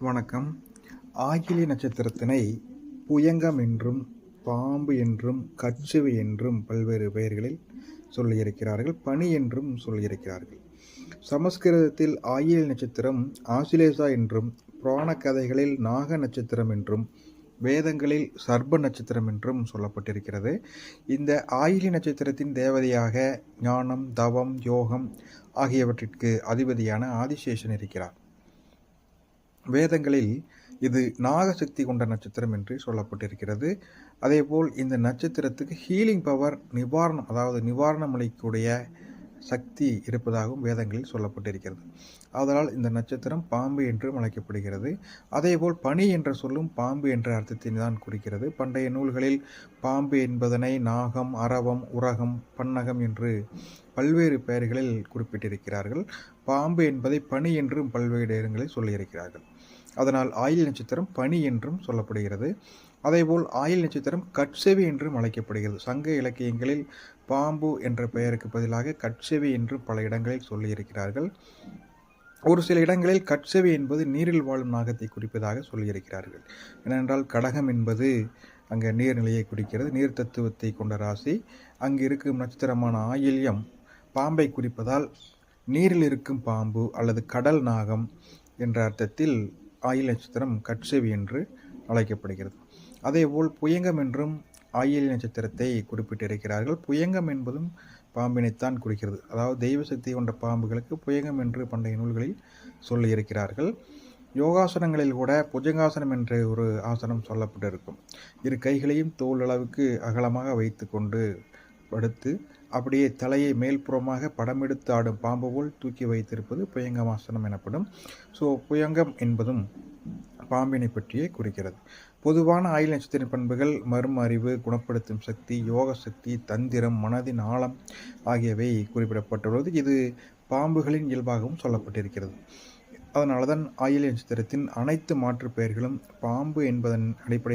வணக்கம். ஆகிலி நட்சத்திரத்தினை புயங்கம் என்றும் பாம்பு என்றும் கச்சுவி என்றும் பல்வேறு பெயர்களில் சொல்லியிருக்கிறார்கள் பனி என்றும் சொல்லியிருக்கிறார்கள். சமஸ்கிருதத்தில் ஆயிலி நட்சத்திரம் ஆசிலேசா என்றும் புராண கதைகளில் நாக நட்சத்திரம் என்றும் வேதங்களில் சர்ப நட்சத்திரம் என்றும் சொல்லப்பட்டிருக்கிறது. இந்த ஆயிலி நட்சத்திரத்தின் தேவதையாக ஞானம் தவம் யோகம் ஆகியவற்றிற்கு அதிபதியான ஆதிசேஷன் இருக்கிறார். வேதங்களில் இது நாகசக்தி கொண்ட நட்சத்திரம் என்று சொல்லப்பட்டிருக்கிறது. அதேபோல் இந்த நட்சத்திரத்துக்கு ஹீலிங் பவர் நிவாரணம் அதாவது நிவாரணம் அளிக்கக்கூடிய சக்தி இருப்பதாகவும் வேதங்களில் சொல்லப்பட்டிருக்கிறது. அதனால் இந்த நட்சத்திரம் பாம்பு என்றும் அழைக்கப்படுகிறது. அதேபோல் பனி என்ற சொல்லும் பாம்பு என்ற அர்த்தத்தினை தான் குறிக்கிறது. பண்டைய நூல்களில் பாம்பு என்பதனை நாகம் அரவம் உரகம் பன்னகம் என்று பல்வேறு பெயர்களில் குறிப்பிட்டிருக்கிறார்கள். பாம்பு என்பதை பனி என்றும் பல்வேறு இடங்களில் சொல்லியிருக்கிறார்கள். அதனால் ஆயில் நட்சத்திரம் பனி என்றும் சொல்லப்படுகிறது. அதேபோல் ஆயில் நட்சத்திரம் கட்செவி என்றும் அழைக்கப்படுகிறது. சங்க இலக்கியங்களில் பாம்பு என்ற பெயருக்கு பதிலாக கட்செவி என்று பல இடங்களில் சொல்லியிருக்கிறார்கள். ஒரு சில இடங்களில் கட்செவி என்பது நீரில் வாழும் நாகத்தை குறிப்பதாக சொல்லியிருக்கிறார்கள். ஏனென்றால் கடகம் என்பது அங்கே நீர்நிலையை குறிக்கிறது. நீர் தத்துவத்தை கொண்ட ராசி. அங்கு இருக்கும் நட்சத்திரமான ஆயில்யம் பாம்பை குறிப்பதால் நீரில் இருக்கும் பாம்பு அல்லது கடல் நாகம் என்ற அர்த்தத்தில் ஆயில் நட்சத்திரம் கட்சேவி என்று அழைக்கப்படுகிறது. அதேபோல் புயங்கம் என்றும் ஆயில் நட்சத்திரத்தை குறிப்பிட்டிருக்கிறார்கள். புயங்கம் என்பதும் பாம்பினைத்தான் குறிக்கிறது. அதாவது தெய்வ சக்தி கொண்ட பாம்புகளுக்கு புயங்கம் என்று பண்டைய நூல்களில் சொல்லியிருக்கிறார்கள். யோகாசனங்களில் கூட புஜங்காசனம் என்ற ஒரு ஆசனம் சொல்லப்பட்டிருக்கும். இரு கைகளையும் தோல் அளவுக்கு அகலமாக வைத்து கொண்டு படுத்து அப்படியே தலையை மேல்புறமாக படமெடுத்து ஆடும் பாம்பு போல் தூக்கி வைத்திருப்பது புயங்கமாசனம் எனப்படும். ஸோ புயங்கம் என்பதும் பாம்பினை பற்றியே குறிக்கிறது. பொதுவான ஆயுள் நட்சத்திர பண்புகள் மர்ம அறிவு குணப்படுத்தும் சக்தி யோக சக்தி தந்திரம் மனதின் ஆழம் ஆகியவை குறிப்பிடப்பட்டுள்ளது. இது பாம்புகளின் இயல்பாகவும் சொல்லப்பட்டிருக்கிறது. அதனால தான் ஆயுள் நட்சத்திரத்தின் அனைத்து மாற்று பெயர்களும் பாம்பு என்பதன் அடிப்படையில்